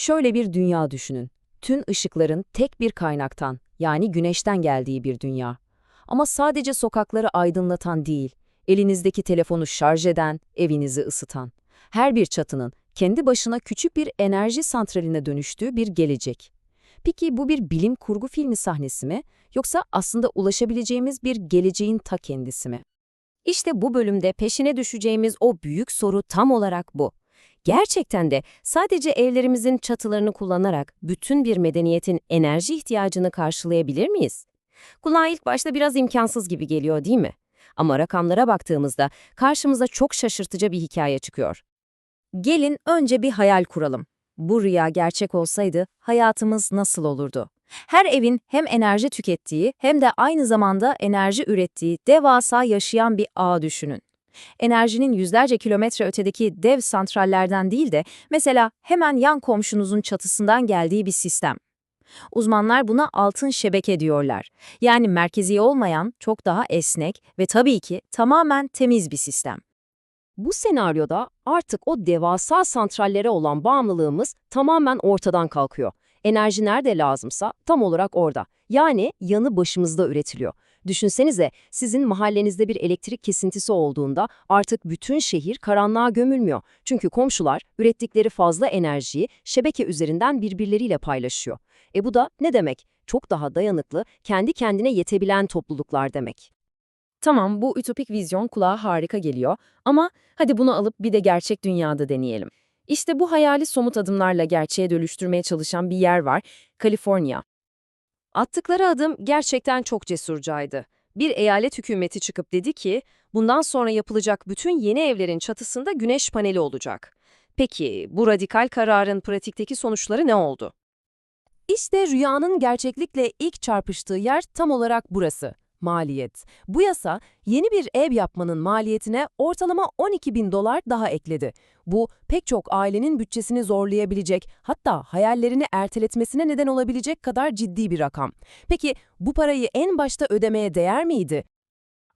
Şöyle bir dünya düşünün. Tüm ışıkların tek bir kaynaktan, yani güneşten geldiği bir dünya. Ama sadece sokakları aydınlatan değil, elinizdeki telefonu şarj eden, evinizi ısıtan. Her bir çatının kendi başına küçük bir enerji santraline dönüştüğü bir gelecek. Peki bu bir bilim kurgu filmi sahnesi mi, yoksa aslında ulaşabileceğimiz bir geleceğin ta kendisi mi? İşte bu bölümde peşine düşeceğimiz o büyük soru tam olarak bu. Gerçekten de sadece evlerimizin çatılarını kullanarak bütün bir medeniyetin enerji ihtiyacını karşılayabilir miyiz? Kulağa ilk başta biraz imkansız gibi geliyor değil mi? Ama rakamlara baktığımızda karşımıza çok şaşırtıcı bir hikaye çıkıyor. Gelin önce bir hayal kuralım. Bu rüya gerçek olsaydı hayatımız nasıl olurdu? Her evin hem enerji tükettiği hem de aynı zamanda enerji ürettiği devasa yaşayan bir ağ düşünün. Enerjinin yüzlerce kilometre ötedeki dev santrallerden değil de mesela hemen yan komşunuzun çatısından geldiği bir sistem. Uzmanlar buna altın şebeke diyorlar. Yani merkezi olmayan, çok daha esnek ve tabii ki tamamen temiz bir sistem. Bu senaryoda artık o devasa santrallere olan bağımlılığımız tamamen ortadan kalkıyor. Enerji nerede lazımsa tam olarak orada. Yani yanı başımızda üretiliyor. Düşünsenize sizin mahallenizde bir elektrik kesintisi olduğunda artık bütün şehir karanlığa gömülmüyor. Çünkü komşular ürettikleri fazla enerjiyi şebeke üzerinden birbirleriyle paylaşıyor. E bu da ne demek? Çok daha dayanıklı, kendi kendine yetebilen topluluklar demek. Tamam, bu ütopik vizyon kulağa harika geliyor ama hadi bunu alıp bir de gerçek dünyada deneyelim. İşte bu hayali somut adımlarla gerçeğe dönüştürmeye çalışan bir yer var, Kaliforniya. Attıkları adım gerçekten çok cesurcaydı. Bir eyalet hükümeti çıkıp dedi ki, bundan sonra yapılacak bütün yeni evlerin çatısında güneş paneli olacak. Peki, bu radikal kararın pratikteki sonuçları ne oldu? İşte rüyanın gerçeklikle ilk çarpıştığı yer tam olarak burası. Maliyet. Bu yasa yeni bir ev yapmanın maliyetine ortalama 12 bin dolar daha ekledi. Bu pek çok ailenin bütçesini zorlayabilecek hatta hayallerini erteletmesine neden olabilecek kadar ciddi bir rakam. Peki bu parayı en başta ödemeye değer miydi?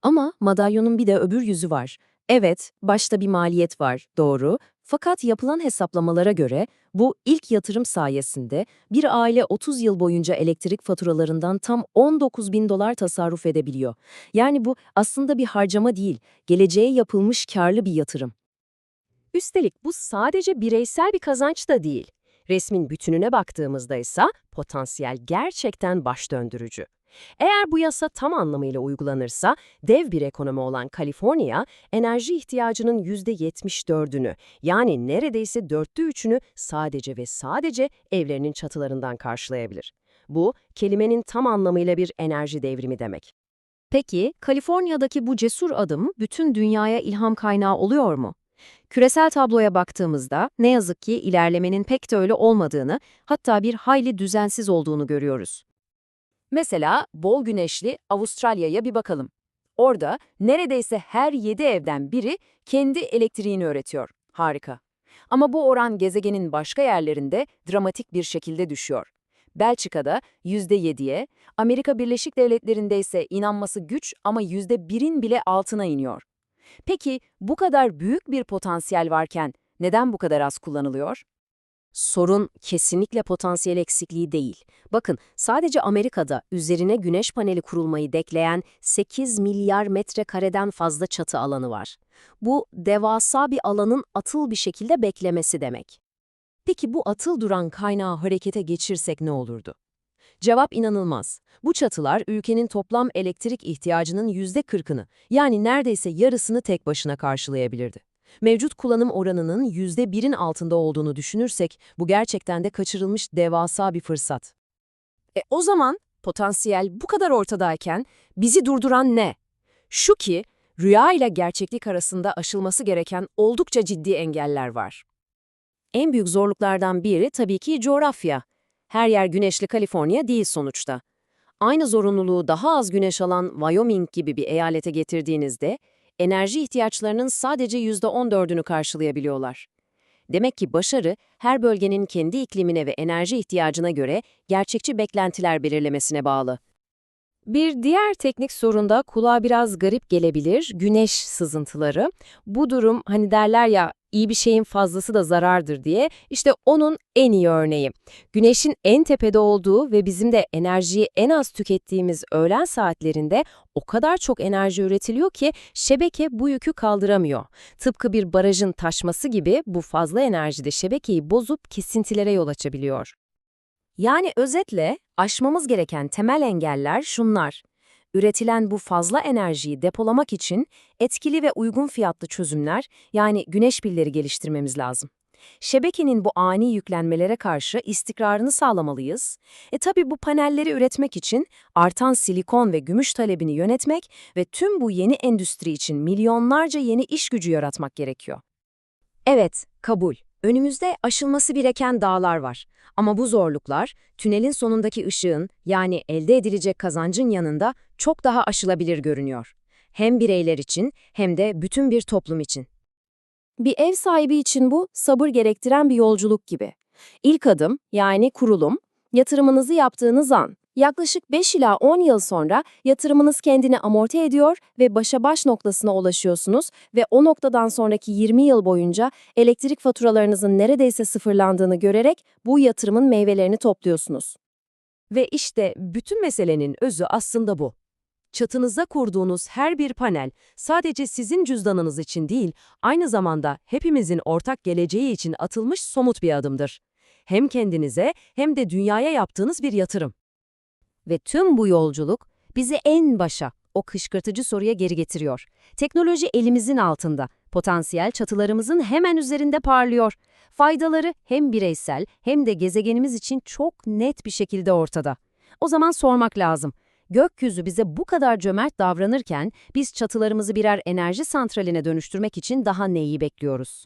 Ama madalyonun bir de öbür yüzü var. Evet, başta bir maliyet var, doğru. Fakat yapılan hesaplamalara göre bu ilk yatırım sayesinde bir aile 30 yıl boyunca elektrik faturalarından tam 19 bin dolar tasarruf edebiliyor. Yani bu aslında bir harcama değil, geleceğe yapılmış karlı bir yatırım. Üstelik bu sadece bireysel bir kazanç da değil. Resmin bütününe baktığımızda ise potansiyel gerçekten baş döndürücü. Eğer bu yasa tam anlamıyla uygulanırsa, dev bir ekonomi olan Kaliforniya, enerji ihtiyacının %74'ünü, yani neredeyse dörtte üçünü sadece ve sadece evlerinin çatılarından karşılayabilir. Bu, kelimenin tam anlamıyla bir enerji devrimi demek. Peki, Kaliforniya'daki bu cesur adım bütün dünyaya ilham kaynağı oluyor mu? Küresel tabloya baktığımızda ne yazık ki ilerlemenin pek de öyle olmadığını, hatta bir hayli düzensiz olduğunu görüyoruz. Mesela bol güneşli Avustralya'ya bir bakalım. Orada neredeyse her 7 evden biri kendi elektriğini üretiyor. Harika. Ama bu oran gezegenin başka yerlerinde dramatik bir şekilde düşüyor. Belçika'da %7'ye, Amerika Birleşik Devletleri'nde ise inanması güç ama %1'in bile altına iniyor. Peki bu kadar büyük bir potansiyel varken neden bu kadar az kullanılıyor? Sorun kesinlikle potansiyel eksikliği değil. Bakın sadece Amerika'da üzerine güneş paneli kurulmayı dekleyen 8 milyar metrekareden fazla çatı alanı var. Bu devasa bir alanın atıl bir şekilde beklemesi demek. Peki bu atıl duran kaynağı harekete geçirsek ne olurdu? Cevap inanılmaz. Bu çatılar ülkenin toplam elektrik ihtiyacının %40'ını yani neredeyse yarısını tek başına karşılayabilirdi. Mevcut kullanım oranının %1'in altında olduğunu düşünürsek bu gerçekten de kaçırılmış devasa bir fırsat. E o zaman potansiyel bu kadar ortadayken bizi durduran ne? Şu ki rüya ile gerçeklik arasında aşılması gereken oldukça ciddi engeller var. En büyük zorluklardan biri tabii ki coğrafya. Her yer güneşli Kaliforniya değil sonuçta. Aynı zorunluluğu daha az güneş alan Wyoming gibi bir eyalete getirdiğinizde enerji ihtiyaçlarının sadece %14'ünü karşılayabiliyorlar. Demek ki başarı, her bölgenin kendi iklimine ve enerji ihtiyacına göre gerçekçi beklentiler belirlemesine bağlı. Bir diğer teknik sorun da kulağa biraz garip gelebilir, güneş sızıntıları. Bu durum hani derler ya iyi bir şeyin fazlası da zarardır diye işte onun en iyi örneği. Güneşin en tepede olduğu ve bizim de enerjiyi en az tükettiğimiz öğlen saatlerinde o kadar çok enerji üretiliyor ki şebeke bu yükü kaldıramıyor. Tıpkı bir barajın taşması gibi bu fazla enerji de şebekeyi bozup kesintilere yol açabiliyor. Yani özetle aşmamız gereken temel engeller şunlar. Üretilen bu fazla enerjiyi depolamak için etkili ve uygun fiyatlı çözümler yani güneş pilleri geliştirmemiz lazım. Şebekenin bu ani yüklenmelere karşı istikrarını sağlamalıyız. E tabi bu panelleri üretmek için artan silikon ve gümüş talebini yönetmek ve tüm bu yeni endüstri için milyonlarca yeni iş gücü yaratmak gerekiyor. Evet, kabul. Önümüzde aşılması gereken dağlar var. Ama bu zorluklar, tünelin sonundaki ışığın, yani elde edilecek kazancın yanında çok daha aşılabilir görünüyor. Hem bireyler için hem de bütün bir toplum için. Bir ev sahibi için bu sabır gerektiren bir yolculuk gibi. İlk adım yani kurulum, yatırımınızı yaptığınız an. Yaklaşık 5 ila 10 yıl sonra yatırımınız kendini amorti ediyor ve başa baş noktasına ulaşıyorsunuz ve o noktadan sonraki 20 yıl boyunca elektrik faturalarınızın neredeyse sıfırlandığını görerek bu yatırımın meyvelerini topluyorsunuz. Ve işte bütün meselenin özü aslında bu. Çatınıza kurduğunuz her bir panel sadece sizin cüzdanınız için değil, aynı zamanda hepimizin ortak geleceği için atılmış somut bir adımdır. Hem kendinize hem de dünyaya yaptığınız bir yatırım. Ve tüm bu yolculuk bizi en başa, o kışkırtıcı soruya geri getiriyor. Teknoloji elimizin altında, potansiyel çatılarımızın hemen üzerinde parlıyor. Faydaları hem bireysel hem de gezegenimiz için çok net bir şekilde ortada. O zaman sormak lazım. Gökyüzü bize bu kadar cömert davranırken biz çatılarımızı birer enerji santraline dönüştürmek için daha neyi bekliyoruz?